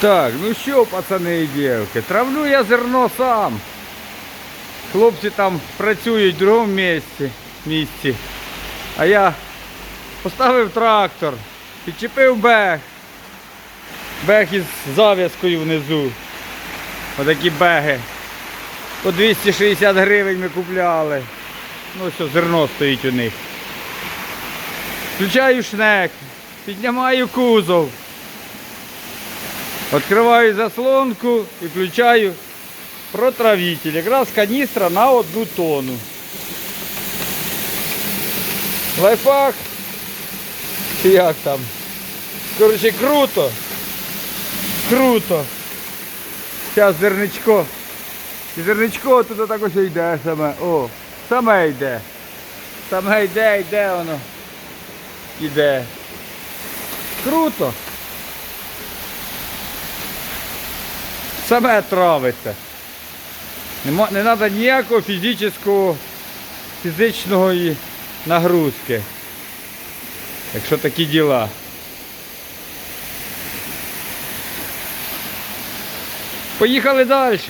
Так, ну що, пацани і дівки, травлю я зерно сам. Хлопці там працюють в другому місці, місці. А я поставив трактор, підчепив бег. Бег із зав'язкою внизу. Отакі беги. По 260 гривень ми купляли. Ну що, зерно стоїть у них. Включаю шнек, піднімаю кузов. Відкриваю заслонку і включаю протравитель. Якраз каністра на одну тонну. Лайфхак. Як там? Коротше, круто. Круто. Зараз зерничко. І зерничко туди так ось йде саме. О, саме йде. Саме йде, йде воно. Іде. Круто. Саме травиться. Не треба ніякого фізичного, фізичної нагрузки. Якщо такі діла. Поїхали далі.